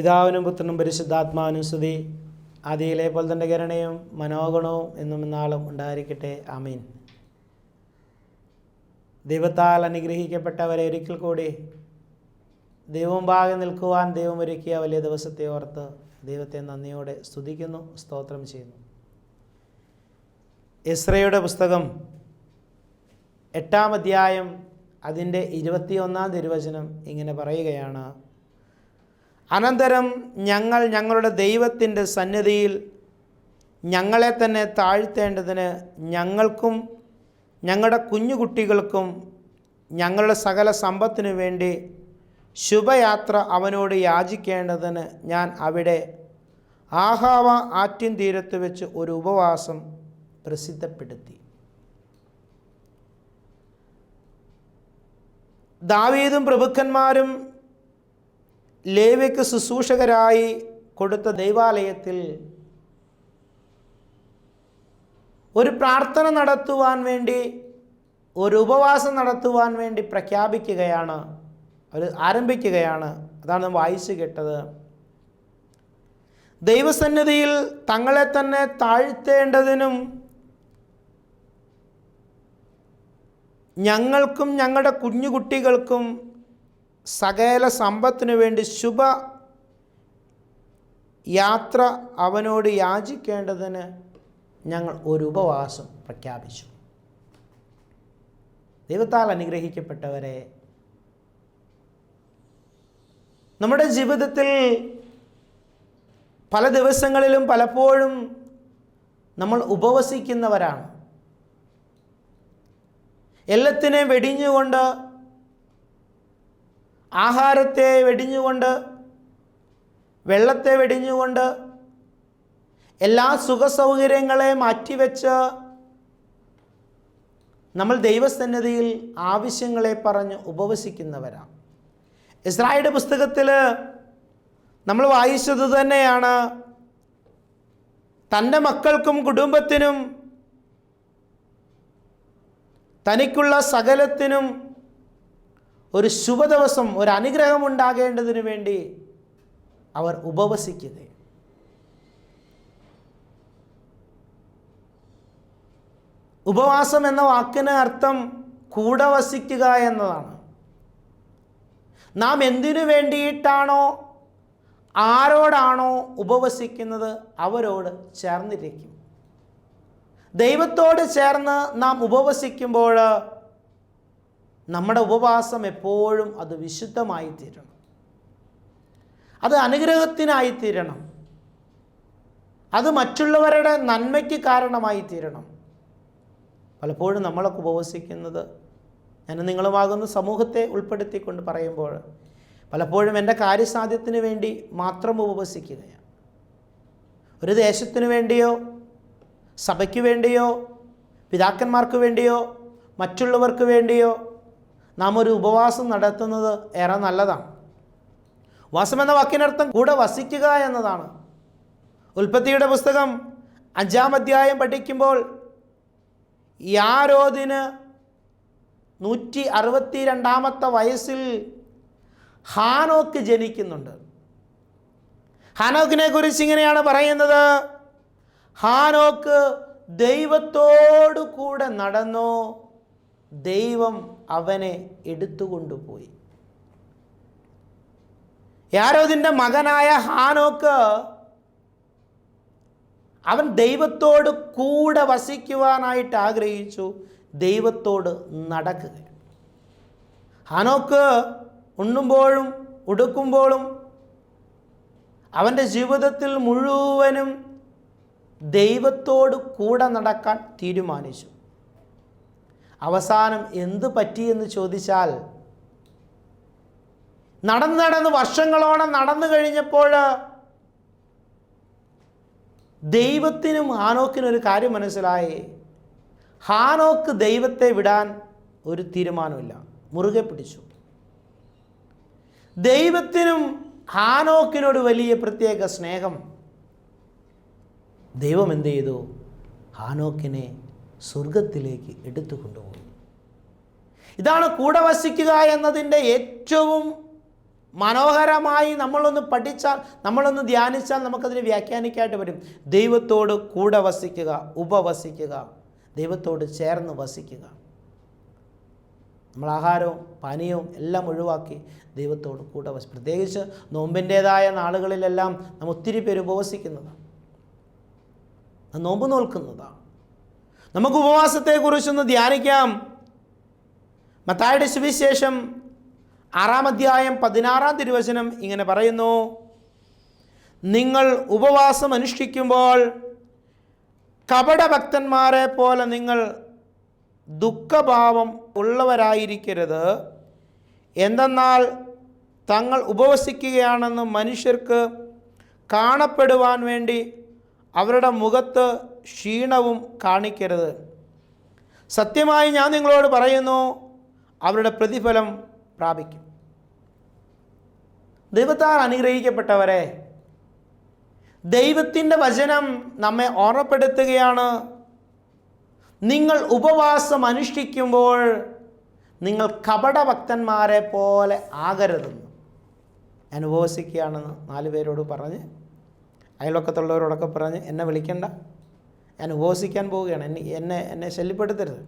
പിതാവിനും പുത്രനും പരിശുദ്ധാത്മാവിനും സ്തുതി. ആദിയിലെ പോലെ തന്നെ കരുണയും മനോഗുണവും എന്നും നാളും ഉണ്ടായിരിക്കട്ടെ. ആമീൻ. ദൈവത്താൽ അനുഗ്രഹിക്കപ്പെട്ടവരെ ഒരിക്കൽ കൂടി ദൈവം ഭാഗം നിൽക്കുവാൻ ദൈവം ഒരുക്കിയ വലിയ ദിവസത്തെ ഓർത്ത് ദൈവത്തെ നന്ദിയോടെ സ്തുതിക്കുന്നു സ്തോത്രം ചെയ്യുന്നു. ഇസ്രയുടെ പുസ്തകം എട്ടാം അധ്യായം അതിന്റെ ഇരുപത്തിയൊന്നാം തിരുവചനം ഇങ്ങനെ പറയുകയാണ്. അനന്തരം ഞങ്ങൾ ഞങ്ങളുടെ ദൈവത്തിന്റെ സന്നിധിയിൽ ഞങ്ങളെ തന്നെ താഴ്ത്തേണ്ടതിന് ഞങ്ങൾക്കും ഞങ്ങളുടെ കുഞ്ഞുകുട്ടികൾക്കും ഞങ്ങളുടെ സകല സമ്പത്തിനു വേണ്ടി ശുഭയാത്ര അവനോട് യാചിക്കേണ്ടതിന് ഞാൻ അവിടെ ആഹാവ ആറ്റിൻ തീരത്ത് വെച്ച് ഒരു ഉപവാസം പ്രസിദ്ധപ്പെടുത്തി. ദാവീദും പ്രഭുക്കന്മാരും ലേവ്യക്ക് ശുശ്രൂഷകരായി കൊടുത്ത ദൈവാലയത്തിൽ ഒരു പ്രാർത്ഥന നടത്തുവാൻ വേണ്ടി ഒരു ഉപവാസം നടത്തുവാൻ വേണ്ടി പ്രഖ്യാപിക്കുകയാണ് അവർ ആരംഭിക്കുകയാണ്. അതാണ് വായിച്ചു കേട്ടത്. ദൈവസന്നിധിയിൽ തങ്ങളെ തന്നെ താഴ്ത്തേണ്ടതിനും ഞങ്ങൾക്കും ഞങ്ങളുടെ കുഞ്ഞുകുട്ടികൾക്കും സകല സമ്പത്തിനു വേണ്ടി ശുഭ യാത്ര അവനോട് യാചിക്കേണ്ടതിന് ഞങ്ങൾ ഒരു ഉപവാസം പ്രഖ്യാപിച്ചു. ദൈവത്താൽ അനുഗ്രഹിക്കപ്പെട്ടവരെ നമ്മുടെ ജീവിതത്തിൽ പല ദിവസങ്ങളിലും പലപ്പോഴും നമ്മൾ ഉപവസിക്കുന്നവരാണ്. എല്ലാത്തിനെയും വെടിഞ്ഞുകൊണ്ട് ആഹാരത്തെ വെടിഞ്ഞുകൊണ്ട് വെള്ളത്തെ വെടിഞ്ഞുകൊണ്ട് എല്ലാ സുഖസൗകര്യങ്ങളെ മാറ്റിവെച്ച് നമ്മൾ ദൈവസന്നിധിയിൽ ആവശ്യങ്ങളെ പറഞ്ഞ് ഉപവസിക്കുന്നവരാണ് ഇസ്രായേലിന്റെ പുസ്തകത്തിൽ നമ്മൾ വായിച്ചത് തന്നെയാണ് തന്റെ മക്കൾക്കും കുടുംബത്തിനും തനിക്കുള്ള സകലത്തിനും ഒരു ശുഭദിവസം ഒരു അനുഗ്രഹം ഉണ്ടാകേണ്ടതിന് വേണ്ടി അവർ ഉപവസിക്കുന്നത്. ഉപവാസം എന്ന വാക്കിന് അർത്ഥം കൂടെ വസിക്കുക എന്നതാണ്. നാം എന്തിനു വേണ്ടിയിട്ടാണോ ആരോടാണോ ഉപവസിക്കുന്നത് അവരോട് ചേർന്നിരിക്കും. ദൈവത്തോട് ചേർന്ന് നാം ഉപവസിക്കുമ്പോൾ നമ്മുടെ ഉപവാസം എപ്പോഴും അത് വിശുദ്ധമായി തീരണം അത് അനുഗ്രഹത്തിനായി തീരണം അത് മറ്റുള്ളവരുടെ നന്മയ്ക്ക് കാരണമായി തീരണം പലപ്പോഴും നമ്മളൊക്കെ ഉപവസിക്കുന്നത് ഞാൻ നിങ്ങളുമാകുന്ന സമൂഹത്തെ ഉൾപ്പെടുത്തിക്കൊണ്ട് പറയുമ്പോൾ പലപ്പോഴും എന്റെ കാര്യസാധ്യത്തിന് വേണ്ടി മാത്രം ഉപവസിക്കുകയാണ്. ഒരു ദേശത്തിന് വേണ്ടിയോ സഭയ്ക്ക് വേണ്ടിയോ പിതാക്കന്മാർക്ക് വേണ്ടിയോ മറ്റുള്ളവർക്ക് വേണ്ടിയോ നാം ഒരു ഉപവാസം നടത്തുന്നത് ഏറെ നല്ലതാണ്. വാസം എന്ന വാക്കിനർത്ഥം കൂടെ വസിക്കുക എന്നതാണ്. ഉൽപ്പത്തിയുടെ പുസ്തകം അഞ്ചാം അധ്യായം പഠിക്കുമ്പോൾ യാരോദിന് നൂറ്റി അറുപത്തി രണ്ടാമത്തെ വയസ്സിൽ ഹാനോക്ക് ജനിക്കുന്നുണ്ട്. ഹാനോക്കിനെ കുറിച്ച് ഇങ്ങനെയാണ് പറയുന്നത്. ഹാനോക്ക് ദൈവത്തോടു കൂടെ നടന്നു. ദൈവം അവനെ എടുത്തുകൊണ്ടുപോയി. യാരോദിന്റെ മകനായ ഹാനോക്ക് അവൻ ദൈവത്തോട് കൂടെ വസിക്കുവാനായിട്ട് ആഗ്രഹിച്ചു. ദൈവത്തോട് നടക്കുക ഹാനോക്ക് ഉണ്ണുമ്പോഴും ഉടുക്കുമ്പോഴും അവന്റെ ജീവിതത്തിൽ മുഴുവനും ദൈവത്തോട് കൂടെ നടക്കാൻ തീരുമാനിച്ചു. അവസാനം എന്ത് പറ്റിയെന്ന് ചോദിച്ചാൽ നടന്ന് നടന്ന് വർഷങ്ങളോളം നടന്നു കഴിഞ്ഞപ്പോൾ ദൈവത്തിനും ഹാനോക്കിനും ഒരു കാര്യം മനസ്സിലായി. ഹാനോക്ക് ദൈവത്തെ വിടാൻ ഒരു തീരുമാനമില്ല. മുറുകെ പിടിച്ചു. ദൈവത്തിനും ഹാനോക്കിനോട് വലിയ പ്രത്യേക സ്നേഹം. ദൈവം എന്ത് ചെയ്തു? ഹാനോക്കിനെ സ്വർഗത്തിലേക്ക് എടുത്തു കൊണ്ടുപോകും ഇതാണ് കൂടെ വസിക്കുക എന്നതിന്റെ ഏറ്റവും മനോഹരമായി നമ്മളൊന്ന് പഠിച്ചാൽ നമ്മളൊന്ന് ധ്യാനിച്ചാൽ നമുക്കതിനെ വ്യാഖ്യാനിക്കായിട്ട് വരും ദൈവത്തോട് കൂടെ വസിക്കുക ഉപവസിക്കുക ദൈവത്തോട് ചേർന്ന് വസിക്കുക. നമ്മൾ ആഹാരവും പാനീയവും എല്ലാം ഒഴിവാക്കി ദൈവത്തോട് കൂടെ വസി പ്രത്യേകിച്ച് നോമ്പിന്റേതായ നാളുകളിലെല്ലാം നമ്മൾ ഒത്തിരി പേര് ഉപവസിക്കുന്നതാണ്. നോമ്പ് നോൽക്കുന്നതാണ്. നമുക്ക് ഉപവാസത്തെക്കുറിച്ചൊന്ന് ധ്യാനിക്കാം. മത്തായുടെ സുവിശേഷം ആറാം അധ്യായം പതിനാറാം തിരുവചനം ഇങ്ങനെ പറയുന്നു. നിങ്ങൾ ഉപവാസം അനുഷ്ഠിക്കുമ്പോൾ കപടഭക്തന്മാരെ പോലെ നിങ്ങൾ ദുഃഖഭാവം ഉള്ളവരായിരിക്കരുത്. എന്തെന്നാൽ തങ്ങൾ ഉപവസിക്കുകയാണെന്ന് മനുഷ്യർക്ക് കാണപ്പെടുവാൻ വേണ്ടി അവരുടെ മുഖത്ത് ക്ഷീണവും കാണിക്കരുത്. സത്യമായി ഞാൻ നിങ്ങളോട് പറയുന്നു അവരുടെ പ്രതിഫലം പ്രാപിക്കും. ദൈവത്താൽ അനുഗ്രഹിക്കപ്പെട്ടവരെ ദൈവത്തിന്റെ വചനം നമ്മെ ഓർമ്മപ്പെടുത്തുകയാണ്. നിങ്ങൾ ഉപവാസം അനുഷ്ഠിക്കുമ്പോൾ നിങ്ങൾ കപടഭക്തന്മാരെ പോലെ ആകരുതെന്ന്. ഞാൻ ഉപവസിക്കുകയാണെന്ന് നാല് പേരോട് പറഞ്ഞ് അയൽവക്കത്തുള്ളവരോടൊക്കെ പറഞ്ഞ് എന്നെ വിളിക്കണ്ട. ഞാൻ ഉപവസിക്കാൻ പോവുകയാണ്. എന്നെ എന്നെ ശല്യപ്പെടുത്തരുത്.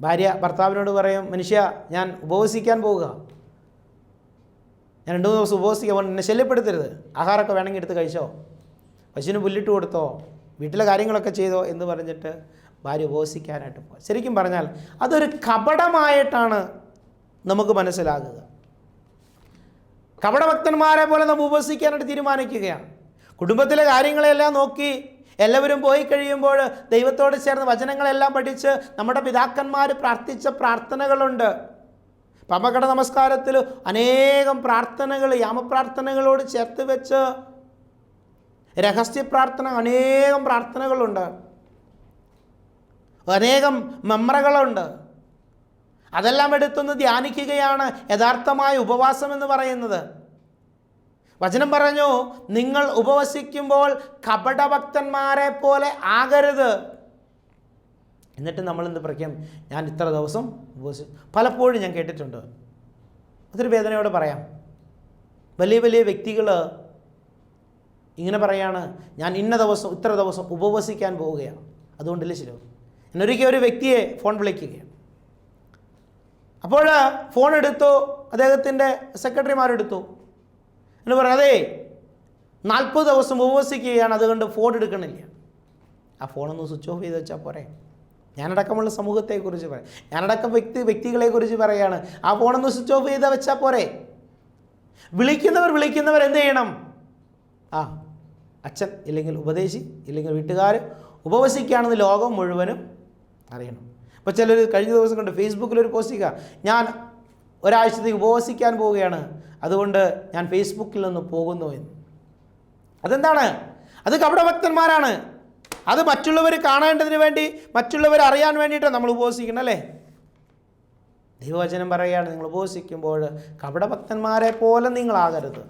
ഭാര്യ ഭർത്താവിനോട് പറയും മനുഷ്യ ഞാൻ ഉപവസിക്കാൻ പോവുക. ഞാൻ രണ്ട് മൂന്ന് ദിവസം ഉപവസിക്കാൻ എന്നെ ശല്യപ്പെടുത്തരുത്. ആഹാരമൊക്കെ വേണമെങ്കിൽ എടുത്ത് കഴിച്ചോ. പശുവിന് പുല്ലിട്ട് കൊടുത്തോ. വീട്ടിലെ കാര്യങ്ങളൊക്കെ ചെയ്തോ എന്ന് പറഞ്ഞിട്ട് ഭാര്യ ഉപവസിക്കാനായിട്ട് പോകും ശരിക്കും പറഞ്ഞാൽ അതൊരു കപടമായിട്ടാണ് നമുക്ക് മനസ്സിലാകുക. കപടഭക്തന്മാരെ പോലെ നമ്മൾ ഉപവസിക്കാനായിട്ട് തീരുമാനിക്കുകയാണ്. കുടുംബത്തിലെ കാര്യങ്ങളെല്ലാം നോക്കി എല്ലാവരും പോയി കഴിയുമ്പോൾ ദൈവത്തോട് ചേർന്ന് വചനങ്ങളെല്ലാം പഠിച്ച് നമ്മുടെ പിതാക്കന്മാർ പ്രാർത്ഥിച്ച പ്രാർത്ഥനകളുണ്ട്. പമകട നമസ്കാരത്തിൽ അനേകം പ്രാർത്ഥനകൾ യാമപ്രാർത്ഥനകളോട് ചേർത്ത് വെച്ച് രഹസ്യ പ്രാർത്ഥന അനേകം പ്രാർത്ഥനകളുണ്ട്. അനേകം മെമ്രകളുണ്ട്. അതെല്ലാം എടുത്തൊന്ന് ധ്യാനിക്കുകയാണ് യഥാർത്ഥമായ ഉപവാസം എന്ന് പറയുന്നത്. വചനം പറഞ്ഞു നിങ്ങൾ ഉപവസിക്കുമ്പോൾ കപടഭക്തന്മാരെ പോലെ ആകരുത്. എന്നിട്ട് നമ്മൾ എന്ത് പറയും ഞാൻ ഇത്ര ദിവസം ഉപവസി പലപ്പോഴും ഞാൻ കേട്ടിട്ടുണ്ട്. അതൊരു വേദനയോടെ പറയാം. വലിയ വലിയ വ്യക്തികൾ ഇങ്ങനെ പറയാണ് ഞാൻ ഇന്ന ദിവസം ഇത്ര ദിവസം ഉപവസിക്കാൻ പോവുകയാണ്. അതുകൊണ്ടല്ലേ ശരി എന്നൊരിക്കൽ ഒരു വ്യക്തിയെ ഫോൺ വിളിക്കുകയാണ്. അപ്പോൾ ഫോൺ എടുത്തു അദ്ദേഹത്തിന്റെ സെക്രട്ടറിമാരെടുത്തു. എന്ന് പറഞ്ഞു അതെ നാൽപ്പത് ദിവസം ഉപവസിക്കുകയാണ് അതുകൊണ്ട് ഫോൺ എടുക്കണില്ല. ആ ഫോണൊന്ന് സ്വിച്ച് ഓഫ് ചെയ്ത് വെച്ചാൽ പോരെ. ഞാനടക്കമുള്ള സമൂഹത്തെക്കുറിച്ച് പറയാം. ഞാനടക്കം വ്യക്തി വ്യക്തികളെക്കുറിച്ച് പറയുകയാണ് ആ ഫോണൊന്ന് സ്വിച്ച് ഓഫ് ചെയ്ത് വെച്ചാൽ പോരെ. വിളിക്കുന്നവർ വിളിക്കുന്നവർ എന്ത് ചെയ്യണം? ആ അച്ഛൻ ഇല്ലെങ്കിൽ ഉപദേശി ഇല്ലെങ്കിൽ വീട്ടുകാർ ഉപവസിക്കുകയാണെന്ന് ലോകം മുഴുവനും അറിയണം. അപ്പോൾ ചിലർ കഴിഞ്ഞ ദിവസം കണ്ട് ഫേസ്ബുക്കിൽ ഒരു പോസ്റ്റ് ചെയ്യുക ഞാൻ ഒരാഴ്ചത്തേക്ക് ഉപവസിക്കാൻ പോവുകയാണ്. അതുകൊണ്ട് ഞാൻ ഫേസ്ബുക്കിൽ നിന്ന് പോകുന്നു എന്ന്. അതെന്താണ്? അത് കപടഭക്തന്മാരാണ്. അത് മറ്റുള്ളവർ കാണേണ്ടതിന് വേണ്ടി മറ്റുള്ളവർ അറിയാൻ വേണ്ടിയിട്ടാണ് നമ്മൾ ഉപവസിക്കണം അല്ലേ? ദൈവവചനം പറയുകയാണ് നിങ്ങൾ ഉപവസിക്കുമ്പോൾ കപടഭക്തന്മാരെ പോലെ നിങ്ങളാകരുത്.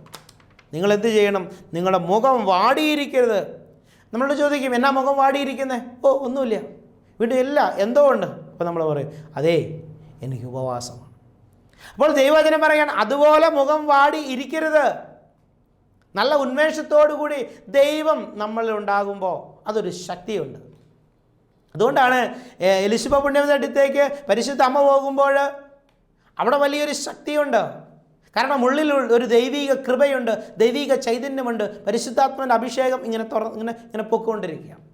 നിങ്ങൾ എന്ത് ചെയ്യണം? നിങ്ങളുടെ മുഖം വാടിയിരിക്കരുത്. നമ്മളോട് ചോദിക്കും എന്നാ മുഖം വാടിയിരിക്കുന്നേ? ഓ ഒന്നുമില്ല. വീണ്ടും ഇല്ല. എന്തോ ഉണ്ട്? അപ്പോൾ നമ്മൾ പറയും അതേ എനിക്ക് ഉപവാസമാണ്. അപ്പോൾ ദൈവചനം പറയാൻ അതുപോലെ മുഖം വാടി ഇരിക്കരുത്. നല്ല ഉന്മേഷത്തോടു കൂടി ദൈവം നമ്മളിൽ ഉണ്ടാകുമ്പോൾ അതൊരു ശക്തിയുണ്ട്. അതുകൊണ്ടാണ് എലിശുബ പുണ്യവന്റെ അടുത്തേക്ക് പരിശുദ്ധ അമ്മ പോകുമ്പോൾ അവിടെ വലിയൊരു ശക്തിയുണ്ട്. കാരണം ഉള്ളിൽ ഒരു ദൈവിക കൃപയുണ്ട് ദൈവിക ചൈതന്യമുണ്ട് പരിശുദ്ധാത്മന്റെ അഭിഷേകം ഇങ്ങനെ തുറ ഇങ്ങനെ ഇങ്ങനെ പൊയ്ക്കൊണ്ടിരിക്കുക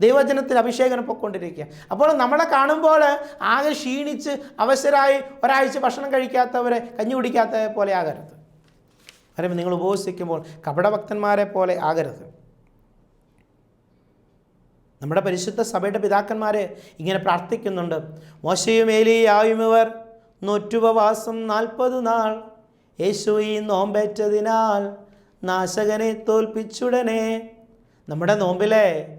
ദൈവജനത്തിൽ അഭിഷേകം പൊക്കൊണ്ടിരിക്കുക. അപ്പോൾ നമ്മളെ കാണുമ്പോൾ ആകെ ക്ഷീണിച്ച് അവശരായി ഒരാഴ്ച ഭക്ഷണം കഴിക്കാത്തവരെ കഞ്ഞി കുടിക്കാത്ത പോലെ ആകരുത്. പറയുമ്പോൾ നിങ്ങൾ ഉപവസിക്കുമ്പോൾ കപടഭക്തന്മാരെ പോലെ ആകരുത്. നമ്മുടെ പരിശുദ്ധ സഭയുടെ പിതാക്കന്മാർ ഇങ്ങനെ പ്രാർത്ഥിക്കുന്നുണ്ട്. മോശയും ഏലിയായും ഇവർ നൂറ്റുപവാസം നാൽപ്പത് നാൾ. യേശു ഈ നോമ്പേറ്റതിനാൽ നാശകനെ തോൽപ്പിച്ചുടനെ. നമ്മുടെ നോമ്പിലെ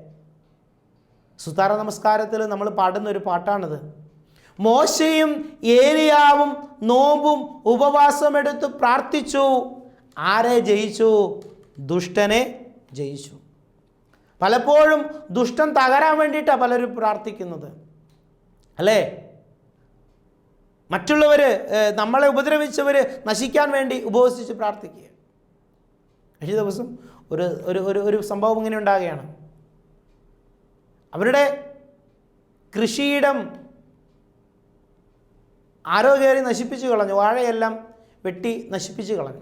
സുതാര നമസ്കാരത്തിൽ നമ്മൾ പാടുന്ന ഒരു പാട്ടാണിത്. മോശയും ഏലിയാവും നോമ്പും ഉപവാസമെടുത്ത് പ്രാർത്ഥിച്ചു. ആരെ ജയിച്ചു? ദുഷ്ടനെ ജയിച്ചു. പലപ്പോഴും ദുഷ്ടൻ തകരാൻ വേണ്ടിയിട്ടാണ് പലരും പ്രാർത്ഥിക്കുന്നത്. അല്ലേ? മറ്റുള്ളവർ നമ്മളെ ഉപദ്രവിച്ചവർ നശിക്കാൻ വേണ്ടി ഉപവസിച്ച് പ്രാർത്ഥിക്കുക. കഴിഞ്ഞ ദിവസം ഒരു ഒരു ഒരു സംഭവം ഇങ്ങനെ ഉണ്ടാകുകയാണ്. അവരുടെ കൃഷിയിടം ആരോ കയറി നശിപ്പിച്ചു കളഞ്ഞു വാഴയെല്ലാം വെട്ടി നശിപ്പിച്ചു കളഞ്ഞു.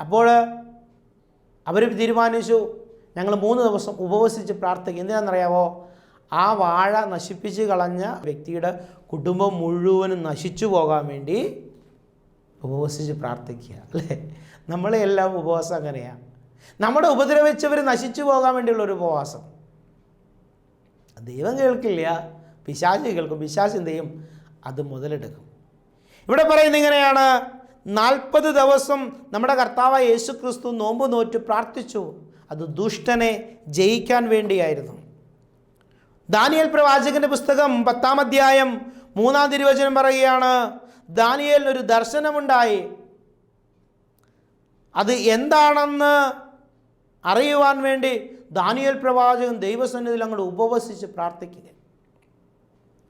അപ്പോൾ അവർ തീരുമാനിച്ചു ഞങ്ങൾ മൂന്ന് ദിവസം ഉപവസിച്ച് പ്രാർത്ഥിക്കും. എന്തിനാണെന്നറിയാവോ? ആ വാഴ നശിപ്പിച്ച് കളഞ്ഞ വ്യക്തിയുടെ കുടുംബം മുഴുവനും നശിച്ചു പോകാൻ വേണ്ടി ഉപവസിച്ച് പ്രാർത്ഥിക്കുക അല്ലേ? നമ്മളെ എല്ലാം ഉപവാസം അങ്ങനെയാണ് നമ്മുടെ ഉപദ്രവിച്ചവർ നശിച്ചു പോകാൻ വേണ്ടിയുള്ള ഒരു ഉപവാസം. ദൈവം കേൾക്കില്ല. പിശാച് കേൾക്കും. പിശാച് എന്ത് ചെയ്യും? അത് മുതലെടുക്കും. ഇവിടെ പറയുന്നത് ഇങ്ങനെയാണ്. നാൽപ്പത് ദിവസം നമ്മുടെ കർത്താവ് യേശു ക്രിസ്തു നോമ്പ് നോറ്റ് പ്രാർത്ഥിച്ചു. അത് ദുഷ്ടനെ ജയിക്കാൻ വേണ്ടിയായിരുന്നു. ദാനിയൽ പ്രവാചകന്റെ പുസ്തകം പത്താം അധ്യായം മൂന്നാം തിരുവചനം പറയുകയാണ് ദാനിയേലിന് ഒരു ദർശനമുണ്ടായി. അത് എന്താണെന്ന് അറിയുവാൻ വേണ്ടി ദാനിയേൽ പ്രവാചകൻ ദൈവസന്നിധിയിൽ അങ്ങോട്ട് ഉപവസിച്ച് പ്രാർത്ഥിക്കുക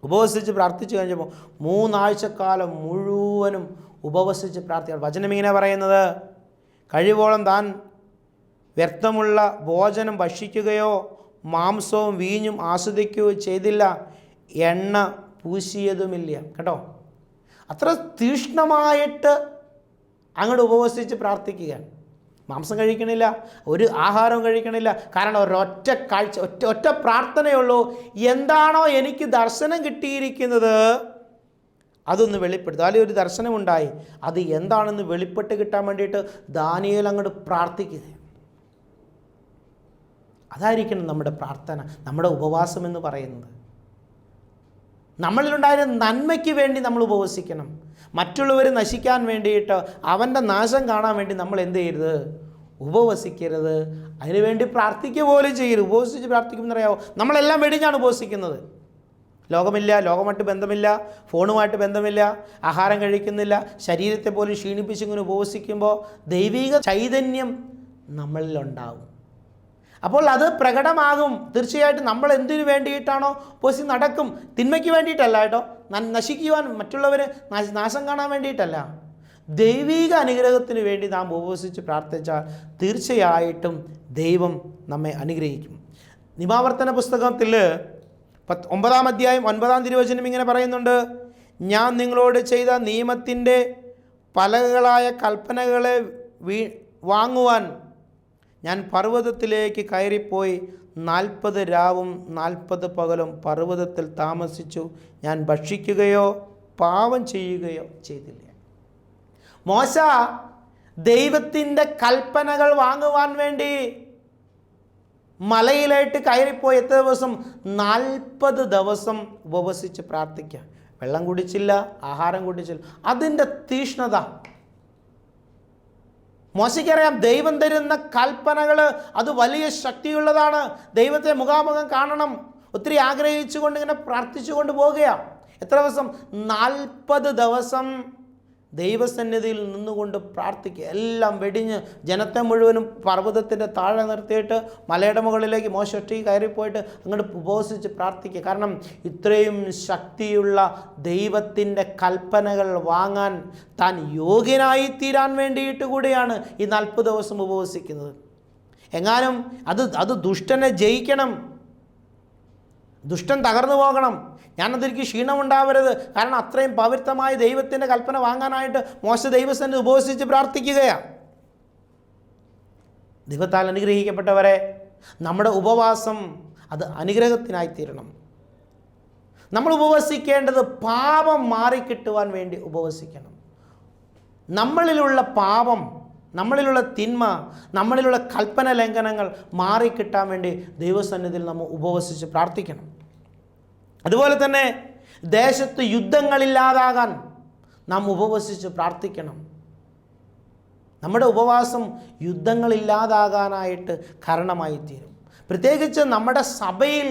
ഉപവസിച്ച് പ്രാർത്ഥിച്ചു കഴിഞ്ഞപ്പോൾ മൂന്നാഴ്ചക്കാലം മുഴുവനും ഉപവസിച്ച് പ്രാർത്ഥിക്കുക വചനം ഇങ്ങനെ പറയുന്നത് കഴിവോളം താൻ വ്യർത്ഥമുള്ള ഭോജനം ഭക്ഷിക്കുകയോ മാംസവും വീഞ്ഞും ആസ്വദിക്കുകയോ ചെയ്തില്ല എണ്ണ പൂശിയതുമില്ല. കേട്ടോ? അത്ര തീഷ്ണമായിട്ട് അങ്ങോട്ട് ഉപവസിച്ച് പ്രാർത്ഥിക്കുകയാണ്. മാംസം കഴിക്കണില്ല ഒരു ആഹാരവും കഴിക്കണില്ല. കാരണം ഒരൊറ്റ കാഴ്ച ഒറ്റ ഒറ്റ പ്രാർത്ഥനയുള്ളൂ. എന്താണോ എനിക്ക് ദർശനം കിട്ടിയിരിക്കുന്നത്? അതൊന്ന് വെളിപ്പെടുത്തുക. അല്ലെങ്കിൽ ഒരു ദർശനമുണ്ടായി. അത് എന്താണെന്ന് വെളിപ്പെട്ട് കിട്ടാൻ വേണ്ടിയിട്ട് ദാനിയേൽ അങ്ങോട്ട് പ്രാർത്ഥിക്കുക അതായിരിക്കണം നമ്മുടെ പ്രാർത്ഥന നമ്മുടെ ഉപവാസം എന്ന് പറയുന്നത്. നമ്മളിലുണ്ടായ നന്മയ്ക്ക് വേണ്ടി നമ്മൾ ഉപവസിക്കണം. മറ്റുള്ളവർ നശിക്കാൻ വേണ്ടിയിട്ട് അവന്റെ നാശം കാണാൻ വേണ്ടി നമ്മൾ എന്ത് ചെയ്യരുത്? ഉപവസിക്കരുത്. അതിനുവേണ്ടി പ്രാർത്ഥിക്കുക പോലും ചെയ്യരുത്. ഉപവസിച്ച് പ്രാർത്ഥിക്കുമെന്ന് അറിയാമോ നമ്മളെല്ലാം വെടിഞ്ഞാണ് ഉപവസിക്കുന്നത്. ലോകമില്ല ലോകമായിട്ട് ബന്ധമില്ല ഫോണുമായിട്ട് ബന്ധമില്ല ആഹാരം കഴിക്കുന്നില്ല ശരീരത്തെ പോലും ക്ഷീണിപ്പിച്ചിങ്ങനെ ഉപവസിക്കുമ്പോൾ ദൈവിക ചൈതന്യം നമ്മളിലുണ്ടാവും അപ്പോൾ അത് പ്രകടമാകും. തീർച്ചയായിട്ടും നമ്മൾ എന്തിനു വേണ്ടിയിട്ടാണോ? പോസി നടക്കും. തിന്മയ്ക്ക് വേണ്ടിയിട്ടല്ല കേട്ടോ. നശിക്കുവാൻ മറ്റുള്ളവരെ നാശം കാണാൻ വേണ്ടിയിട്ടല്ല. ദൈവീക അനുഗ്രഹത്തിന് വേണ്ടി നാം ഉപവസിച്ച് പ്രാർത്ഥിച്ചാൽ തീർച്ചയായിട്ടും ദൈവം നമ്മെ അനുഗ്രഹിക്കും. നിമാവർത്തന പുസ്തകത്തിൽ പത്ത് ഒമ്പതാം അധ്യായം ഒൻപതാം തിരുവചനം ഇങ്ങനെ പറയുന്നുണ്ട്. ഞാൻ നിങ്ങളോട് ചെയ്ത നിയമത്തിന്റെ പലകളായ കൽപ്പനകളെ വീ വാങ്ങുവാൻ ഞാൻ പർവതത്തിലേക്ക് കയറിപ്പോയി നാൽപ്പത് രാവും നാൽപ്പത് പകലും പർവതത്തിൽ താമസിച്ചു. ഞാൻ ഭക്ഷിക്കുകയോ പാവം ചെയ്യുകയോ ചെയ്തില്ല. മോശ ദൈവത്തിന്റെ കൽപ്പനകൾ വാങ്ങുവാൻ വേണ്ടി മലയിലായിട്ട് കയറിപ്പോയി എത്ര ദിവസം? നാൽപ്പത് ദിവസം ഉപവസിച്ച് പ്രാർത്ഥിക്കുക വെള്ളം കുടിച്ചില്ല ആഹാരം കുടിച്ചില്ല. അതിന്റെ തീഷ്ണത മോശയ്ക്കറിയാം ദൈവം തരുന്ന കൽപ്പനകൾ അത് വലിയ ശക്തിയുള്ളതാണ്. ദൈവത്തെ മുഖാമുഖം കാണണം. ഒത്തിരി ആഗ്രഹിച്ചുകൊണ്ട് ഇങ്ങനെ പ്രാർത്ഥിച്ചുകൊണ്ട് പോവുകയാണ്. എത്ര ദിവസം? നാൽപ്പത് ദിവസം. ദൈവസന്നിധിയിൽ നിന്നുകൊണ്ട് പ്രാർത്ഥിക്കുക. എല്ലാം വെടിഞ്ഞ് ജനത്തെ മുഴുവനും പർവതത്തിന്റെ താഴെ നിർത്തിയിട്ട് മലയുടെ മുകളിലേക്ക് മോശൊറ്റി കയറിപ്പോയിട്ട് അങ്ങോട്ട് ഉപസിച്ച് പ്രാർത്ഥിക്കുക. കാരണം ഇത്രയും ശക്തിയുള്ള ദൈവത്തിന്റെ കൽപ്പനകൾ വാങ്ങാൻ താൻ യോഗ്യനായി തീരാൻ വേണ്ടിയിട്ട് കൂടിയാണ് ഈ നാൽപ്പത് ദിവസം ഉപവസിക്കുന്നത്. എങ്ങാനും അത് അത് ദുഷ്ടനെ ജയിക്കണം. ദുഷ്ടൻ തകർന്നു പോകണം. ഞാനതിലേക്ക് ക്ഷീണമുണ്ടാവരുത്. കാരണം അത്രയും പവിത്രമായ ദൈവത്തിന്റെ കൽപ്പന വാങ്ങാനായിട്ട് മോശ ദൈവസന്നെ ഉപവസിച്ച് പ്രാർത്ഥിക്കുകയാണ് ദൈവത്താൽ അനുഗ്രഹിക്കപ്പെട്ടവരെ നമ്മുടെ ഉപവാസം അത് അനുഗ്രഹത്തിനായിത്തീരണം. നമ്മൾ ഉപവസിക്കേണ്ടത് പാപം മാറിക്കിട്ടുവാൻ വേണ്ടി ഉപവസിക്കണം. നമ്മളിലുള്ള പാപം നമ്മളിലുള്ള തിന്മ നമ്മളിലുള്ള കൽപ്പന ലംഘനങ്ങൾ മാറിക്കിട്ടാൻ വേണ്ടി ദൈവസന്നിധിയിൽ നമ്മൾ ഉപവസിച്ച് പ്രാർത്ഥിക്കണം. അതുപോലെ തന്നെ ദേശത്ത് യുദ്ധങ്ങളില്ലാതാകാൻ നാം ഉപവസിച്ച് പ്രാർത്ഥിക്കണം. നമ്മുടെ ഉപവാസം യുദ്ധങ്ങളില്ലാതാകാനായിട്ട് കാരണമായി തീരും പ്രത്യേകിച്ച് നമ്മുടെ സഭയിൽ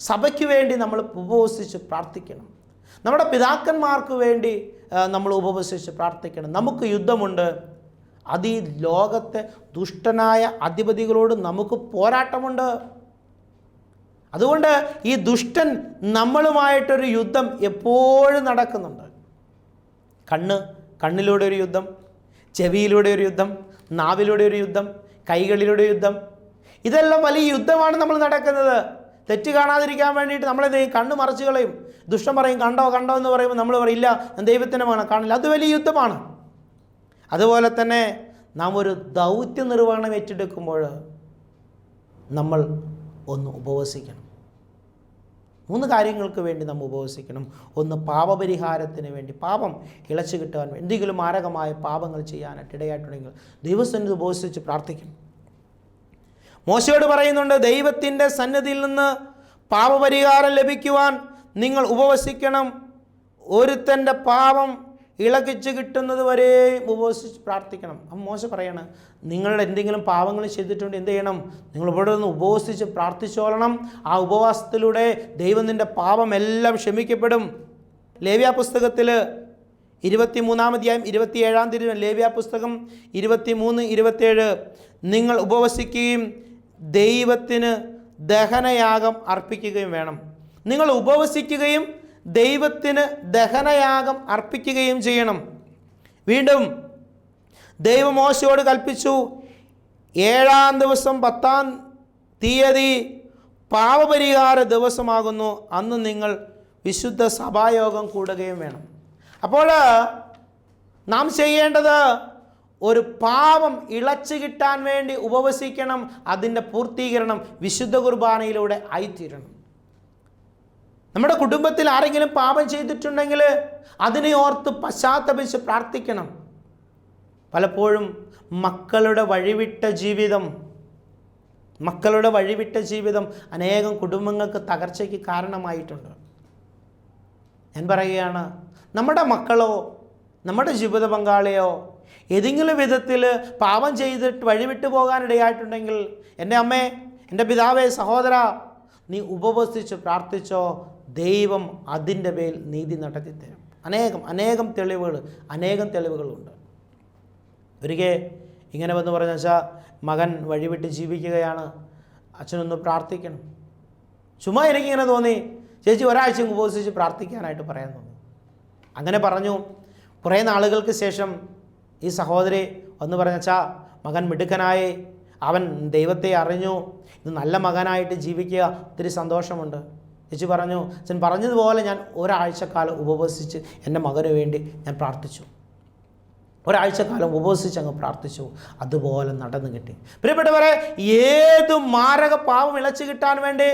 സഭയ്ക്ക് വേണ്ടി നമ്മൾ ഉപവസിച്ച് പ്രാർത്ഥിക്കണം. നമ്മുടെ പിതാക്കന്മാർക്ക് വേണ്ടി നമ്മൾ ഉപവസിച്ച് പ്രാർത്ഥിക്കണം. നമുക്ക് യുദ്ധമുണ്ട്. അത് ഈ ലോകത്തെ ദുഷ്ടനായ അധിപതികളോട് നമുക്ക് പോരാട്ടമുണ്ട്. അതുകൊണ്ട് ഈ ദുഷ്ടൻ നമ്മളുമായിട്ടൊരു യുദ്ധം എപ്പോഴും നടക്കുന്നുണ്ട്. കണ്ണ് കണ്ണിലൂടെ ഒരു യുദ്ധം ചെവിയിലൂടെ ഒരു യുദ്ധം നാവിലൂടെ ഒരു യുദ്ധം കൈകളിലൂടെ യുദ്ധം. ഇതെല്ലാം വലിയ യുദ്ധമാണ് നമ്മൾ നടക്കുന്നത്. തെറ്റ് കാണാതിരിക്കാൻ വേണ്ടിയിട്ട് നമ്മളെ കണ്ണ് മറച്ചു കളയും. ദുഷ്ടം പറയും കണ്ടോ കണ്ടോ എന്ന് പറയുമ്പോൾ നമ്മൾ പറയും ഇല്ല ദൈവത്തിനെ വേണം കാണില്ല. അത് വലിയ യുദ്ധമാണ്. അതുപോലെ തന്നെ നാം ഒരു ദൗത്യ നിർവഹണം ഏറ്റെടുക്കുമ്പോൾ നമ്മൾ ഒന്ന് ഉപവസിക്കണം. മൂന്ന് കാര്യങ്ങൾക്ക് വേണ്ടി നമ്മൾ ഉപവസിക്കണം. ഒന്ന് പാപപരിഹാരത്തിന് വേണ്ടി പാപം ഇളച്ചു കിട്ടാൻ വേണ്ടി. എന്തെങ്കിലും മാരകമായ പാപങ്ങൾ ചെയ്യാനായിട്ട് ഇടയായിട്ടുണ്ടെങ്കിൽ ദൈവസന്നിധി ഉപവസിച്ച് പ്രാർത്ഥിക്കണം മോശയോട് പറയുന്നുണ്ട് ദൈവത്തിന്റെ സന്നിധിയിൽ നിന്ന് പാപപരിഹാരം ലഭിക്കുവാൻ നിങ്ങൾ ഉപവസിക്കണം. ഒരുത്തന്റെ പാപം ഇളകിച്ച് കിട്ടുന്നത് വരെ ഉപവസിച്ച് പ്രാർത്ഥിക്കണം. അപ്പം മോശം പറയണം നിങ്ങൾ എന്തെങ്കിലും പാവങ്ങൾ ചെയ്തിട്ടുണ്ട് എന്ത് ചെയ്യണം? നിങ്ങൾ ഇവിടെ നിന്ന് ഉപവസിച്ച് പ്രാർത്ഥിച്ചോളണം. ആ ഉപവാസത്തിലൂടെ ദൈവം നിന്റെ പാപം എല്ലാം ക്ഷമിക്കപ്പെടും. ലേവ്യ പുസ്തകത്തിൽ ഇരുപത്തി മൂന്നാമധ്യായം ഇരുപത്തിയേഴാം തീയതി ലേവ്യ പുസ്തകം ഇരുപത്തി മൂന്ന് ഇരുപത്തേഴ് നിങ്ങൾ ഉപവസിക്കുകയും ദൈവത്തിന് ദഹനയാഗം അർപ്പിക്കുകയും വേണം. നിങ്ങൾ ഉപവസിക്കുകയും ദൈവത്തിന് ദഹനയാഗം അർപ്പിക്കുകയും ചെയ്യണം. വീണ്ടും ദൈവമോശയോട് കൽപ്പിച്ചു ഏഴാം ദിവസം പത്താം തീയതി പാവപരിഹാര ദിവസമാകുന്നു അന്ന് നിങ്ങൾ വിശുദ്ധ സഭായോഗം കൂടുകയും വേണം. അപ്പോൾ നാം ചെയ്യേണ്ടത് ഒരു പാപം ഇളച്ചു കിട്ടാൻ വേണ്ടി ഉപവസിക്കണം അതിന്റെ പൂർത്തീകരണം വിശുദ്ധ കുർബാനയിലൂടെ ആയിത്തീരണം. നമ്മുടെ കുടുംബത്തിൽ ആരെങ്കിലും പാപം ചെയ്തിട്ടുണ്ടെങ്കിൽ അതിനെ ഓർത്ത് പശ്ചാത്തപിച്ച് പ്രാർത്ഥിക്കണം. പലപ്പോഴും മക്കളുടെ വഴിവിട്ട ജീവിതം മക്കളുടെ വഴിവിട്ട ജീവിതം അനേകം കുടുംബങ്ങൾക്ക് തകർച്ചയ്ക്ക് കാരണമായിട്ടുണ്ട്. ഞാൻ പറയുകയാണ് നമ്മുടെ മക്കളോ നമ്മുടെ ജീവിത പങ്കാളിയോ ഏതെങ്കിലും വിധത്തിൽ പാപം ചെയ്തിട്ട് വഴിവിട്ട് പോകാനിടയായിട്ടുണ്ടെങ്കിൽ എന്റെ അമ്മേ എന്റെ പിതാവേ സഹോദര നീ ഉപവസിച്ച് പ്രാർത്ഥിച്ചോ ദൈവം അതിന്റെ മേൽ നീതി നടത്തി തരും. അനേകം അനേകം തെളിവുകൾ അനേകം തെളിവുകളുണ്ട്. ഒരിക്കൽ ഇങ്ങനെ വന്ന് പറഞ്ഞു വെച്ചാൽ മകൻ വഴിവിട്ട് ജീവിക്കുകയാണ്. അച്ഛനൊന്ന് പ്രാർത്ഥിക്കണം. ചുമ്മാ എനിക്കിങ്ങനെ തോന്നി. ചേച്ചി ഒരാഴ്ച ഉപസിച്ച് പ്രാർത്ഥിക്കാനായിട്ട് പറയാൻ തോന്നി. അങ്ങനെ പറഞ്ഞു. കുറേ നാളുകൾക്ക് ശേഷം ഈ സഹോദരി ഒന്ന് പറഞ്ഞാ മകൻ മിടുക്കനായി. അവൻ ദൈവത്തെ അറിഞ്ഞു. ഇത് നല്ല മകനായിട്ട് ജീവിക്കുക. ഒത്തിരി സന്തോഷമുണ്ട്. ചേച്ചി പറഞ്ഞു അച്ഛൻ പറഞ്ഞതുപോലെ ഞാൻ ഒരാഴ്ചക്കാലം ഉപവസിച്ച് എന്റെ മകന് വേണ്ടി ഞാൻ പ്രാർത്ഥിച്ചു. ഒരാഴ്ചക്കാലം ഉപവസിച്ച് അങ്ങ് പ്രാർത്ഥിച്ചു. അതുപോലെ നടന്നു കിട്ടി. പ്രിയപ്പെട്ടവരെ ഏത് മാരക പാവം ഇളച്ചു കിട്ടാൻ വേണ്ടി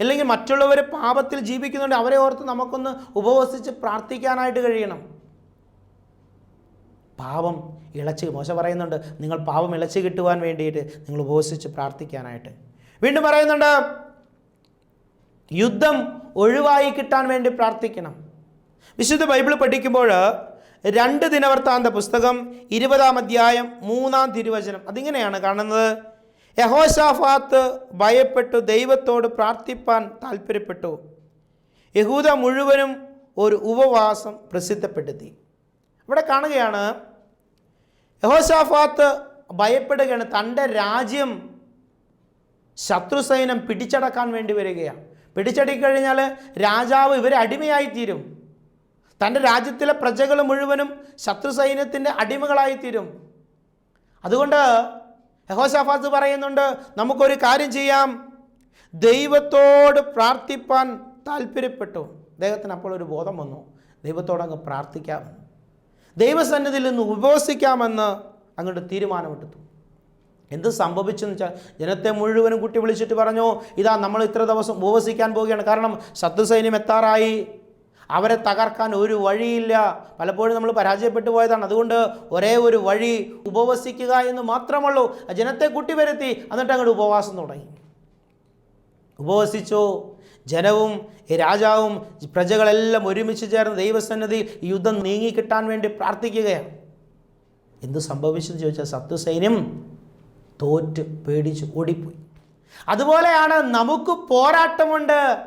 അല്ലെങ്കിൽ മറ്റുള്ളവർ പാപത്തിൽ ജീവിക്കുന്നുണ്ട് അവരെ ഓർത്ത് നമുക്കൊന്ന് ഉപവസിച്ച് പ്രാർത്ഥിക്കാനായിട്ട് കഴിയണം. പാപം ഇളച്ച് മോശ പറയുന്നുണ്ട് നിങ്ങൾ പാപം ഇളച്ച് കിട്ടുവാൻ വേണ്ടിയിട്ട് നിങ്ങൾ ഉപവസിച്ച് പ്രാർത്ഥിക്കാനായിട്ട്. വീണ്ടും പറയുന്നുണ്ട് യുദ്ധം ഒഴിവായി കിട്ടാൻ വേണ്ടി പ്രാർത്ഥിക്കണം. വിശുദ്ധ ബൈബിൾ പഠിക്കുമ്പോൾ രണ്ട് ദിനവൃത്താന്ത പുസ്തകം ഇരുപതാം അധ്യായം മൂന്നാം തിരുവചനം അതിങ്ങനെയാണ് കാണുന്നത്. യഹോഷാഫാത്ത് ഭയപ്പെട്ടു ദൈവത്തോട് പ്രാർത്ഥിപ്പാൻ താല്പര്യപ്പെട്ടു യഹൂദ മുഴുവനും ഒരു ഉപവാസം പ്രസിദ്ധപ്പെടുത്തി. ഇവിടെ കാണുകയാണ് യഹോഷാഫാത്ത് ഭയപ്പെടുകയാണ് തന്റെ രാജ്യം ശത്രുസൈന്യം പിടിച്ചടക്കാൻ വേണ്ടി വരികയാണ്. പിടിച്ചടക്കിക്കഴിഞ്ഞാൽ രാജാവ് ഇവരെ അടിമയായിത്തീരും. തന്റെ രാജ്യത്തിലെ പ്രജകൾ മുഴുവനും ശത്രു സൈന്യത്തിന്റെ അടിമകളായിത്തീരും. അതുകൊണ്ട് യഹോഷാഫാത്ത് പറയുന്നുണ്ട് നമുക്കൊരു കാര്യം ചെയ്യാം. ദൈവത്തോട് പ്രാർത്ഥിപ്പാൻ താല്പര്യപ്പെട്ടു. അദ്ദേഹത്തിന് അപ്പോൾ ഒരു ബോധം വന്നു. ദൈവത്തോടങ്ങ് പ്രാർത്ഥിക്കാമെന്ന് ദൈവസന്നിധിയിൽ നിന്ന് ഉപവസിക്കാമെന്ന് അങ്ങോട്ട് തീരുമാനമെടുത്തു. എന്ത് സംഭവിച്ചെന്ന് വെച്ചാൽ ജനത്തെ മുഴുവനും കുട്ടി വിളിച്ചിട്ട് പറഞ്ഞു ഇതാ നമ്മൾ ഇത്ര ദിവസം ഉപവസിക്കാൻ പോവുകയാണ്. കാരണം ശത്രുസൈന്യം എത്താറായി. അവരെ തകർക്കാൻ ഒരു വഴിയില്ല. പലപ്പോഴും നമ്മൾ പരാജയപ്പെട്ടു പോയതാണ്. അതുകൊണ്ട് ഒരേ ഒരു വഴി ഉപവസിക്കുക എന്ന് മാത്രമുള്ളൂ ജനത്തെ കുട്ടി വരുത്തി എന്നിട്ട് അങ്ങോട്ട് ഉപവാസം തുടങ്ങി. ഉപവസിച്ചു. ജനവും രാജാവും പ്രജകളെല്ലാം ഒരുമിച്ച് ചേർന്ന് ദൈവസന്നിധി ഈ യുദ്ധം നീങ്ങിക്കിട്ടാൻ വേണ്ടി പ്രാർത്ഥിക്കുകയാണ്. എന്ത് സംഭവിച്ചെന്ന് ചോദിച്ചാൽ സത്വസൈന്യം തോറ്റ് പേടിച്ച് ഓടിപ്പോയി. അതുപോലെയാണ് നമുക്ക് പോരാട്ടമുണ്ട്.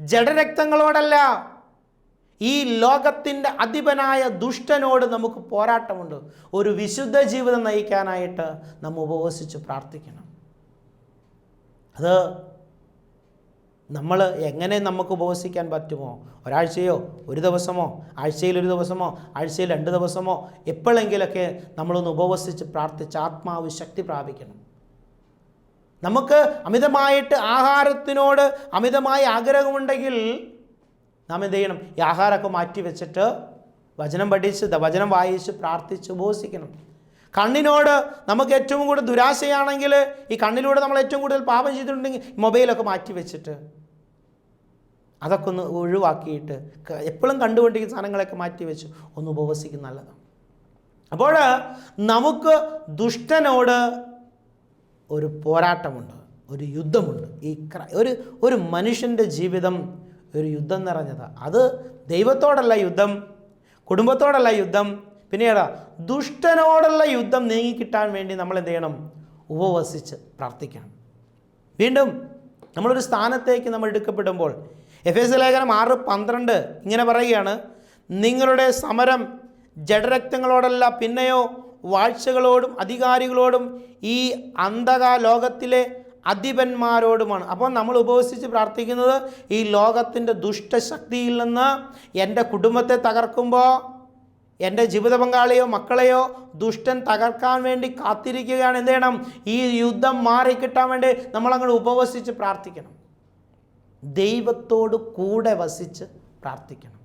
ജഡരക്തങ്ങളോടല്ല. ഈ ലോകത്തിന്റെ അധിപനായ ദുഷ്ടനോട് നമുക്ക് പോരാട്ടമുണ്ട്. ഒരു വിശുദ്ധ ജീവിതം നയിക്കാനായിട്ട് നമ്മൾ ഉപവസിച്ച് പ്രാർത്ഥിക്കണം. അത് നമ്മൾ എങ്ങനെ നമുക്ക് ഉപവസിക്കാൻ പറ്റുമോ? ഒരാഴ്ചയോ ഒരു ദിവസമോ? ആഴ്ചയിൽ ഒരു ദിവസമോ? ആഴ്ചയിൽ രണ്ട് ദിവസമോ? എപ്പോഴെങ്കിലൊക്കെ നമ്മളൊന്ന് ഉപവസിച്ച് പ്രാർത്ഥിച്ച് ആത്മാവ് ശക്തി പ്രാപിക്കണം. നമുക്ക് അമിതമായിട്ട് ആഹാരത്തിനോട് അമിതമായ ആഗ്രഹമുണ്ടെങ്കിൽ നാം എന്ത് ചെയ്യണം? ഈ ആഹാരമൊക്കെ മാറ്റി വെച്ചിട്ട് വചനം പഠിച്ച് വചനം വായിച്ച് പ്രാർത്ഥിച്ച് ഉപവസിക്കണം. കണ്ണിനോട് നമുക്ക് ഏറ്റവും കൂടുതൽ ദുരാശയാണെങ്കിൽ ഈ കണ്ണിലൂടെ നമ്മൾ ഏറ്റവും കൂടുതൽ പാപം ചെയ്തിട്ടുണ്ടെങ്കിൽ മൊബൈലൊക്കെ മാറ്റി വെച്ചിട്ട് അതൊക്കെ ഒന്ന് ഒഴിവാക്കിയിട്ട് എപ്പോഴും കണ്ടുകൊണ്ടിരിക്കുന്ന സാധനങ്ങളൊക്കെ മാറ്റി വെച്ച് ഒന്ന് ഉപവസിക്കുന്ന നല്ലതാണ്. അപ്പോൾ നമുക്ക് ദുഷ്ടനോട് ഒരു പോരാട്ടമുണ്ട് ഒരു യുദ്ധമുണ്ട്. ഈ ഒരു ഒരു മനുഷ്യന്റെ ജീവിതം ഒരു യുദ്ധം നിറഞ്ഞതാണ്. അത് ദൈവത്തോടല്ല യുദ്ധം കുടുംബത്തോടല്ല യുദ്ധം പിന്നീട് ദുഷ്ടനോടുള്ള യുദ്ധം നീങ്ങിക്കിട്ടാൻ വേണ്ടി നമ്മൾ എന്ത് ചെയ്യണം ഉപവസിച്ച് പ്രാർത്ഥിക്കണം. വീണ്ടും നമ്മളൊരു സ്ഥാനത്തേക്ക് നമ്മൾ എടുക്കപ്പെടുമ്പോൾ എഫ് എസ് ലേഖനം ആറ് പന്ത്രണ്ട് ഇങ്ങനെ പറയുകയാണ് നിങ്ങളുടെ സമരം ജഡരക്തങ്ങളോടല്ല പിന്നെയോ വാഴ്ചകളോടും അധികാരികളോടും ഈ അന്ധക ലോകത്തിലെ അധിപന്മാരോടുമാണ്. അപ്പോൾ നമ്മൾ ഉപവസിച്ച് പ്രാർത്ഥിക്കുന്നത് ഈ ലോകത്തിന്റെ ദുഷ്ടശക്തിയിൽ നിന്ന് എന്റെ കുടുംബത്തെ തകർക്കുമ്പോൾ എന്റെ ജീവിത പങ്കാളിയോ മക്കളെയോ ദുഷ്ടൻ തകർക്കാൻ വേണ്ടി കാത്തിരിക്കുകയാണ്. എന്ത് ചെയ്യണം? ഈ യുദ്ധം മാറിക്കിട്ടാൻ വേണ്ടി നമ്മളങ്ങോട്ട് ഉപവസിച്ച് പ്രാർത്ഥിക്കണം. ദൈവത്തോട് കൂടെ വസിച്ച് പ്രാർത്ഥിക്കണം.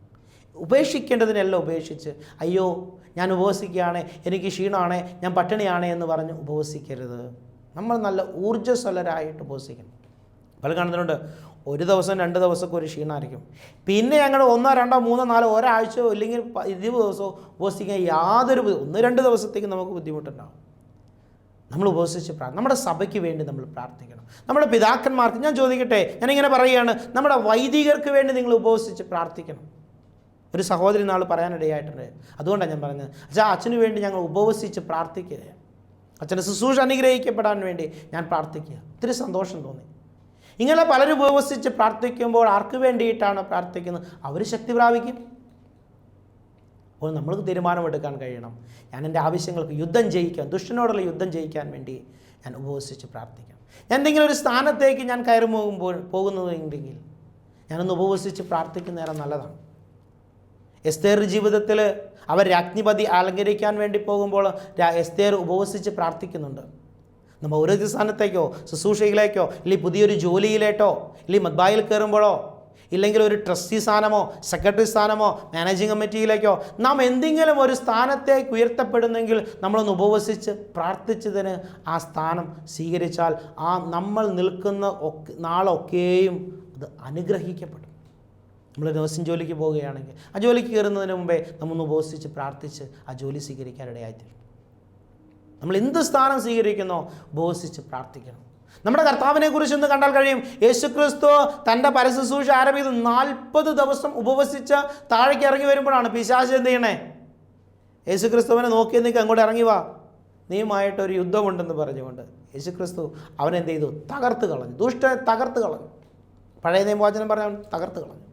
ഉപേക്ഷിക്കേണ്ടതിനെല്ലാം ഉപേക്ഷിച്ച് അയ്യോ ഞാൻ ഉപവസിക്കുകയാണ് എനിക്ക് ക്ഷീണമാണ് ഞാൻ പട്ടിണിയാണ് എന്ന് പറഞ്ഞ് ഉപവസിക്കരുത്. നമ്മൾ നല്ല ഊർജസ്വലരായിട്ട് ഉപവസിക്കണം. പല കാണുന്നുണ്ട് ഒരു ദിവസം രണ്ട് ദിവസമൊക്കെ ഒരു ക്ഷീണമായിരിക്കും. പിന്നെ ഞങ്ങൾ ഒന്നോ രണ്ടോ മൂന്നോ നാലോ ഒരാഴ്ചയോ അല്ലെങ്കിൽ ഇരുപത് ദിവസമോ ഉപവസിക്കാൻ യാതൊരു ഒന്ന് രണ്ട് ദിവസത്തേക്ക് നമുക്ക് ബുദ്ധിമുട്ടുണ്ടാകും നമ്മൾ ഉപവസിച്ച് പ്രാർത്ഥന നമ്മുടെ സഭയ്ക്ക് വേണ്ടി നമ്മൾ പ്രാർത്ഥിക്കണം. നമ്മുടെ പിതാക്കന്മാർക്ക് ഞാൻ ചോദിക്കട്ടെ ഞാനിങ്ങനെ പറയുകയാണ് നമ്മുടെ വൈദികർക്ക് വേണ്ടി നിങ്ങൾ ഉപവസിച്ച് പ്രാർത്ഥിക്കണം. ഒരു സഹോദരി നാൾ പറയാനിടയായിട്ടുണ്ട്. അതുകൊണ്ടാണ് ഞാൻ പറഞ്ഞത്. അച്ഛാ അച്ഛന് വേണ്ടി ഞങ്ങൾ ഉപവസിച്ച് പ്രാർത്ഥിക്കുക അച്ഛന്റെ ശുശ്രൂഷ അനുഗ്രഹിക്കപ്പെടാൻ വേണ്ടി ഞാൻ പ്രാർത്ഥിക്കുക ഒത്തിരി സന്തോഷം തോന്നി. ഇങ്ങനെ പലരും ഉപവസിച്ച് പ്രാർത്ഥിക്കുമ്പോൾ ആർക്ക് വേണ്ടിയിട്ടാണ് പ്രാർത്ഥിക്കുന്നത്? അവർ ശക്തി പ്രാപിക്കും. അപ്പോൾ നമ്മൾക്ക് തീരുമാനമെടുക്കാൻ കഴിയണം. ഞാൻ എന്റെ ആവശ്യങ്ങൾക്ക് യുദ്ധം ജയിക്കാൻ ദുഷ്ടനോടുള്ള യുദ്ധം ജയിക്കാൻ വേണ്ടി ഞാൻ ഉപവസിച്ച് പ്രാർത്ഥിക്കണം. എന്തെങ്കിലും ഒരു സ്ഥാനത്തേക്ക് ഞാൻ കയറി പോകുമ്പോൾ പോകുന്നതെങ്കിൽ ഞാനൊന്ന് ഉപവസിച്ച് പ്രാർത്ഥിക്കുന്നേരം നല്ലതാണ്. എസ്തേർ ജീവിതത്തിൽ അവർ രാജ്ഞിപതി അലങ്കരിക്കാൻ വേണ്ടി പോകുമ്പോൾ എസ്തേർ ഉപവസിച്ച് പ്രാർത്ഥിക്കുന്നുണ്ട്. നമ്മൾ ഓരോ സ്ഥാനത്തേക്കോ ശുശ്രൂഷയിലേക്കോ ഇല്ലെങ്കിൽ പുതിയൊരു ജോലിയിലേട്ടോ ഇല്ലെങ്കിൽ മദ്ബായിൽ കയറുമ്പോഴോ ഇല്ലെങ്കിൽ ഒരു ട്രസ്റ്റി സ്ഥാനമോ സെക്രട്ടറി സ്ഥാനമോ മാനേജിംഗ് കമ്മിറ്റിയിലേക്കോ നാം എന്തെങ്കിലും ഒരു സ്ഥാനത്തേക്ക് ഉയർത്തപ്പെടുന്നെങ്കിൽ നമ്മളൊന്ന് ഉപവസിച്ച് പ്രാർത്ഥിച്ചതിന് ആ സ്ഥാനം സ്വീകരിച്ചാൽ ആ നമ്മൾ നിൽക്കുന്ന നാളൊക്കെയും അത് അനുഗ്രഹിക്കപ്പെടും. നമ്മൾ നഴ്സിംഗ് ജോലിക്ക് പോവുകയാണെങ്കിൽ ആ ജോലിക്ക് കയറുന്നതിന് മുമ്പേ നമ്മൊന്ന് ഉപവസിച്ച് പ്രാർത്ഥിച്ച് ആ ജോലി സ്വീകരിക്കാനിടയായിത്തീരും. നമ്മൾ എന്ത് സ്ഥാനം സ്വീകരിക്കുന്നോ? ഉപവസിച്ച് പ്രാർത്ഥിക്കണം. നമ്മുടെ കർത്താവിനെ കുറിച്ച് ഒന്ന് കണ്ടാൽ കഴിയും. യേശുക്രിസ്തു തന്റെ പരശുശ്രൂഷ ആരംഭിച്ച് നാൽപ്പത് ദിവസം ഉപവസിച്ച് താഴേക്ക് ഇറങ്ങി വരുമ്പോഴാണ് പിശാച് എന്ത് ചെയ്യണേ? യേശുക്രിസ്തുവിനെ നോക്കി നിൽക്കുക അങ്ങോട്ട് ഇറങ്ങി വാ. നീയുമായിട്ടൊരു യുദ്ധമുണ്ടെന്ന് പറഞ്ഞുകൊണ്ട് യേശുക്രിസ്തു അവനെന്ത് ചെയ്തു? തകർത്ത് കളഞ്ഞു. ദുഷ്ടനെ തകർത്ത് കളഞ്ഞു. പഴയ നിയമവാചനം പറഞ്ഞവൻ തകർത്ത് കളഞ്ഞു.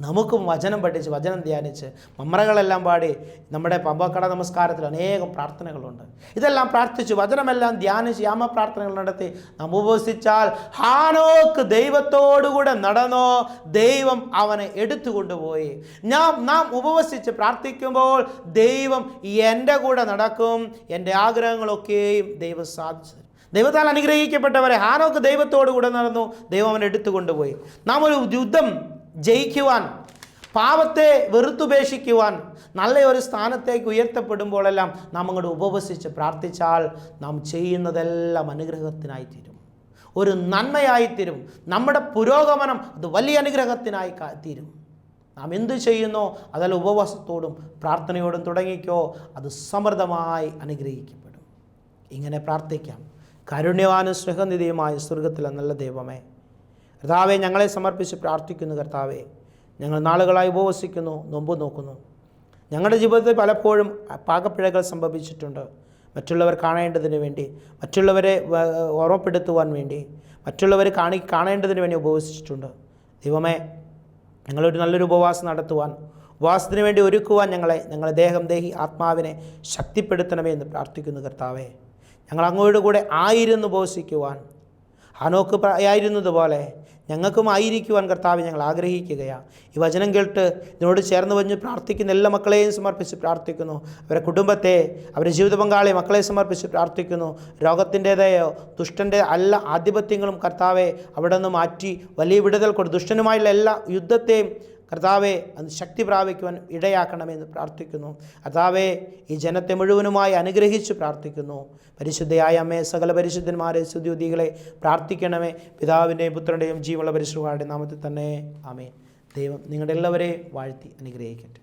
നമുക്കും വചനം പഠിച്ച് വചനം ധ്യാനിച്ച് മമ്രകളെല്ലാം പാടി നമ്മുടെ പമ്പക്കട നമസ്കാരത്തിൽ അനേകം പ്രാർത്ഥനകളുണ്ട്. ഇതെല്ലാം പ്രാർത്ഥിച്ചു വചനമെല്ലാം ധ്യാനിച്ച് യാമ പ്രാർത്ഥനകൾ നടത്തി നാം ഉപസിച്ചാൽ ഹാനോക്ക് ദൈവത്തോടുകൂടെ നടന്നോ ദൈവം അവനെ എടുത്തുകൊണ്ടുപോയി. ഞാൻ നാം ഉപവസിച്ച് പ്രാർത്ഥിക്കുമ്പോൾ ദൈവം എന്റെ കൂടെ നടക്കും എന്റെ ആഗ്രഹങ്ങളൊക്കെയും ദൈവം സാധിച്ചു. ദൈവത്താൽ അനുഗ്രഹിക്കപ്പെട്ടവരെ ഹാനോക്ക് ദൈവത്തോടു കൂടെ നടന്നു ദൈവം അവനെ എടുത്തുകൊണ്ടുപോയി. നാം ഒരു യുദ്ധം ജയിക്കുവാൻ പാപത്തെ വെറുത്തുപേക്ഷിക്കുവാൻ നല്ല ഒരു സ്ഥാനത്തേക്ക് ഉയർത്തപ്പെടുമ്പോഴെല്ലാം നാം അങ്ങോട്ട് ഉപവസിച്ച് പ്രാർത്ഥിച്ചാൽ നാം ചെയ്യുന്നതെല്ലാം അനുഗ്രഹത്തിനായി തീരും ഒരു നന്മയായി നന്മയായിത്തീരും. നമ്മുടെ പുരോഗമനം അത് വലിയ അനുഗ്രഹത്തിനായി തീരും. നാം എന്ത് ചെയ്യുന്നോ അതല്ല ഉപവാസത്തോടും പ്രാർത്ഥനയോടും തുടങ്ങിക്കോ അത് സമൃദ്ധമായി അനുഗ്രഹിക്കപ്പെടും. ഇങ്ങനെ പ്രാർത്ഥിക്കാം. കാരുണ്യവാനും സ്നേഹനിധിയുമായ സ്വർഗത്തിലെ നല്ല ദൈവമേ കർത്താവെ ഞങ്ങളെ സമർപ്പിച്ച് പ്രാർത്ഥിക്കുന്നു കർത്താവെ. ഞങ്ങൾ നാളുകളായി ഉപവസിക്കുന്നു നൊമ്പ് നോക്കുന്നു. ഞങ്ങളുടെ ജീവിതത്തിൽ പലപ്പോഴും പാകപ്പിഴകൾ സംഭവിച്ചിട്ടുണ്ട്. മറ്റുള്ളവർ കാണേണ്ടതിന് വേണ്ടി മറ്റുള്ളവരെ ഓർമ്മപ്പെടുത്തുവാൻ വേണ്ടി മറ്റുള്ളവർ കാണി കാണേണ്ടതിന് വേണ്ടി ഉപവസിച്ചിട്ടുണ്ട്. ദൈവമേ ഞങ്ങളൊരു നല്ലൊരു ഉപവാസം നടത്തുവാൻ ഉപവാസത്തിന് വേണ്ടി ഒരുക്കുവാൻ ഞങ്ങളെ ഞങ്ങളെ ദേഹം ദേഹി ആത്മാവിനെ ശക്തിപ്പെടുത്തണമേ എന്ന് പ്രാർത്ഥിക്കുന്നു കർത്താവേ. ഞങ്ങൾ അങ്ങോട്ട് കൂടെ ആയിരുന്നു ഉപവസിക്കുവാൻ ഹനോക്ക് ആയിരുന്നതുപോലെ ഞങ്ങൾക്കും ആയിരിക്കുവാൻ കർത്താവ് ഞങ്ങൾ ആഗ്രഹിക്കുകയാണ് ഈ വചനം കേട്ട് ഇതിനോട് ചേർന്ന് വഞ്ഞ് പ്രാർത്ഥിക്കുന്ന എല്ലാ മക്കളെയും സമർപ്പിച്ച് പ്രാർത്ഥിക്കുന്നു. അവരുടെ കുടുംബത്തെ അവരുടെ ജീവിത പങ്കാളി മക്കളെ സമർപ്പിച്ച് പ്രാർത്ഥിക്കുന്നു. രോഗത്തിന്റേതായോ ദുഷ്ടന്റെ എല്ലാ ആധിപത്യങ്ങളും കർത്താവെ അവിടെ നിന്ന് മാറ്റി വലിയ വിടുതൽ കൊടുത്തു ദുഷ്ടനുമായുള്ള എല്ലാ യുദ്ധത്തെയും കർത്താവെ അത് ശക്തി പ്രാപിക്കുവാൻ ഇടയാക്കണമെന്ന് പ്രാർത്ഥിക്കുന്നു. കർത്താവെ ഈ ജനത്തെ മുഴുവനുമായി അനുഗ്രഹിച്ച് പ്രാർത്ഥിക്കുന്നു. പരിശുദ്ധയായ അമ്മേ സകല പരിശുദ്ധന്മാരെ സ്തുതിയുതികളെ പ്രാർത്ഥിക്കണമേ. പിതാവിന്റെയും പുത്രന്റെയും ജീവുള്ള പരിശുദ്ധയുടെ നാമത്തിൽ തന്നെ ആമേ ദൈവം നിങ്ങളുടെ എല്ലാവരെയും വാഴ്ത്തി അനുഗ്രഹിക്കട്ടെ.